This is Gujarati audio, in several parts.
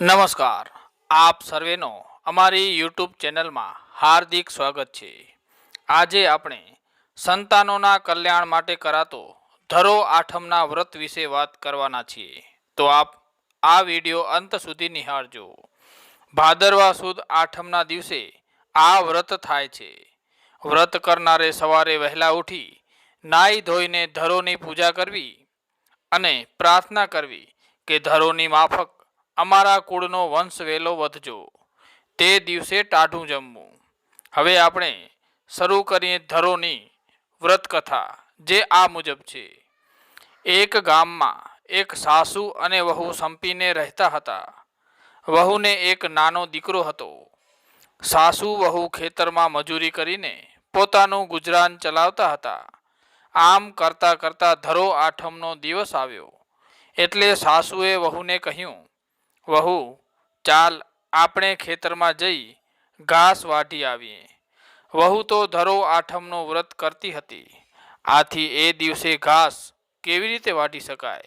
નમસ્કાર. આપ સર્વેનો અમારી યુટ્યુબ ચેનલમાં હાર્દિક સ્વાગત છે. આજે આપણે સંતાનોના કલ્યાણ માટે કરાતો ધરો આઠમના વ્રત વિશે વાત કરવાના છીએ. તો આપ આ વિડિયો અંત સુધી નિહાળજો. ભાદરવા સુદ આઠમના દિવસે આ વ્રત થાય છે. વ્રત કરનારે સવારે વહેલા ઉઠી નાઈ ધોઈને ધરોની પૂજા કરવી અને પ્રાર્થના કરવી કે ધરોની માફક અમારા કુળનો વંશ વહેલો વધજો. તે દિવસે ટાઢું જમવું. હવે આપણે શરૂ કરીએ ધરોની વ્રત કથા જે આ મુજબ છે. એક ગામમાં એક સાસુ અને વહુ સંપીને રહેતા હતા. વહુને એક નાનો દીકરો હતો. સાસુ વહુ ખેતરમાં મજૂરી કરીને પોતાનું ગુજરાન ચલાવતા હતા. આમ કરતા કરતા ધરો આઠમનો દિવસ આવ્યો. એટલે સાસુએ વહુને કહ્યું વહુ, ચાલ આપણે ખેતરમાં જઈ ઘાસ વાઢી આવીએ. વહુ તો ધરો આઠમનો વ્રત કરતી હતી. આથી એ દિવસે ઘાસ કેવી રીતે વાઢી શકાય?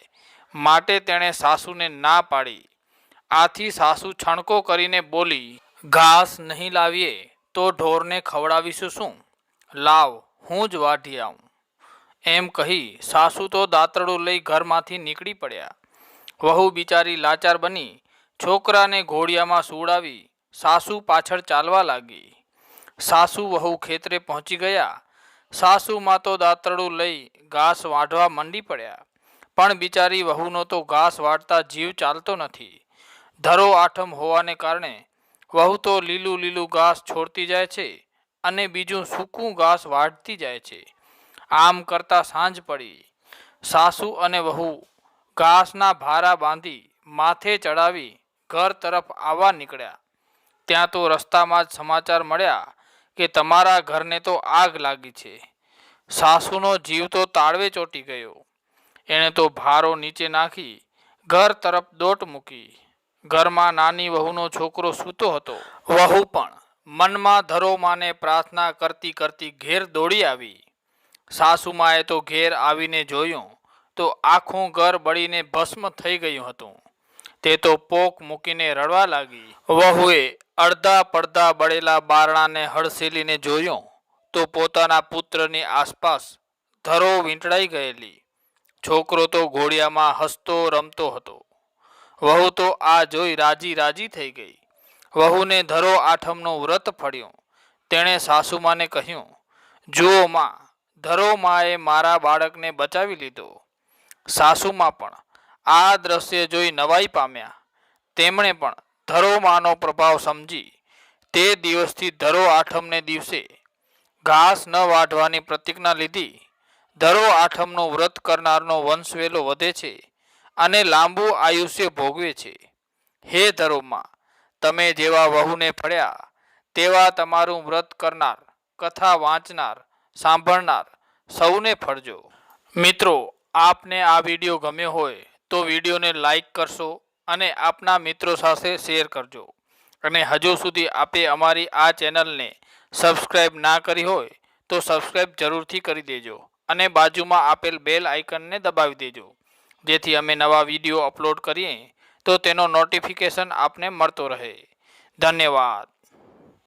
માટે તેણે સાસુને ના પાડી. આથી સાસુ છણકો કરીને બોલી, ઘાસ નહીં લાવીએ તો ઢોરને ખવડાવીશું શું? લાવ, હું જ વાઢી આવું. એમ કહી સાસુ તો દાંતરડું લઈ ઘરમાંથી નીકળી પડ્યા. વહુ બિચારી લાચાર બની છોકરાને ઘોડિયામાં સુવડાવી સાસુ પાછળ ચાલવા લાગી. સાસુ વહુ ખેતરે પહોંચી ગયા. સાસુમાં તો દાંતરડું લઈ ઘાસ વાઢવા મંડી પડ્યા. પણ બિચારી વહુનો તો ઘાસ વાઢતા જીવ ચાલતો નથી. ધરો આઠમ હોવાને કારણે વહુ તો લીલું લીલું ઘાસ છોડતી જાય છે અને બીજું સૂકું ઘાસ વાઢતી જાય છે. આમ કરતા સાંજ પડી. સાસુ અને વહુ ઘાસના ભારા બાંધી માથે ચડાવી ઘર તરફ આવવા નીકળ્યા. ત્યાં તો રસ્તામાં જ સમાચાર મળ્યા કે તમારા ઘરને તો આગ લાગી છે. સાસુનો જીવ તો તાળવે ચોંટી ગયો. એણે તો ભારો નીચે નાખી ઘર તરફ દોટ મૂકી. ઘરમાં નાની વહુનો છોકરો સૂતો હતો. વહુ પણ મનમાં ધરો માને પ્રાર્થના કરતી કરતી ઘેર દોડી આવી. સાસુમાએ તો ઘેર આવીને જોયું તો આખું ઘર બળીને ભસ્મ થઈ ગયું હતું. તે તો પોક મૂકીને રડવા લાગી. વહુએ અડધા પડધા બળેલા બારણાને હડસેલીને જોયો તો પોતાના પુત્રની આસપાસ ધરો વીંટળાઈ ગયેલી. છોકરો તો ઘોડિયામાં હસતો રમતો હતો. વહુ તો આ જોઈ રાજી રાજી થઈ ગઈ. વહુને ધરો આઠમનો વ્રત ફળ્યું. તેણે સાસુમાને કહ્યું, જુઓ માં, ધરો માએ મારા બાળકને બચાવી લીધો. સાસુમાં પણ આ દ્રશ્ય જોઈ નવાઈ પામ્યા. તેમણે પણ ધરોમાનો પ્રભાવ સમજી. તે દિવસથી ધરો આઠમને દિવસે ઘાસ ન વાઢવાની પ્રતિજ્ઞા લીધી. ધરો આઠમનું વ્રત કરનારનો વંશવેલો વધે છે અને લાંબુ આયુષ્ય ભોગવે છે. હે ધરોમાં, તમે જેવા વહુને ફળ્યા, તેવા તમારું વ્રત કરનાર, કથા વાંચનાર, સાંભળનાર સૌને ફળજો. મિત્રો, આપને આ વીડિયો ગમ્યો હોય તો વિડીયોને લાઈક કરશો અને આપના મિત્રો સાથે શેર કરજો. અને હજુ સુધી આપે અમારી આ ચેનલને સબસ્ક્રાઈબ ના કરી હોય તો સબસ્ક્રાઈબ જરૂરથી કરી દેજો અને બાજુમાં આપેલ બેલ આઇકનને દબાવી દેજો. જેથી અમે નવા વીડિયો અપલોડ કરીએ તો તેનો નોટિફિકેશન આપને મળતો રહે. ધન્યવાદ.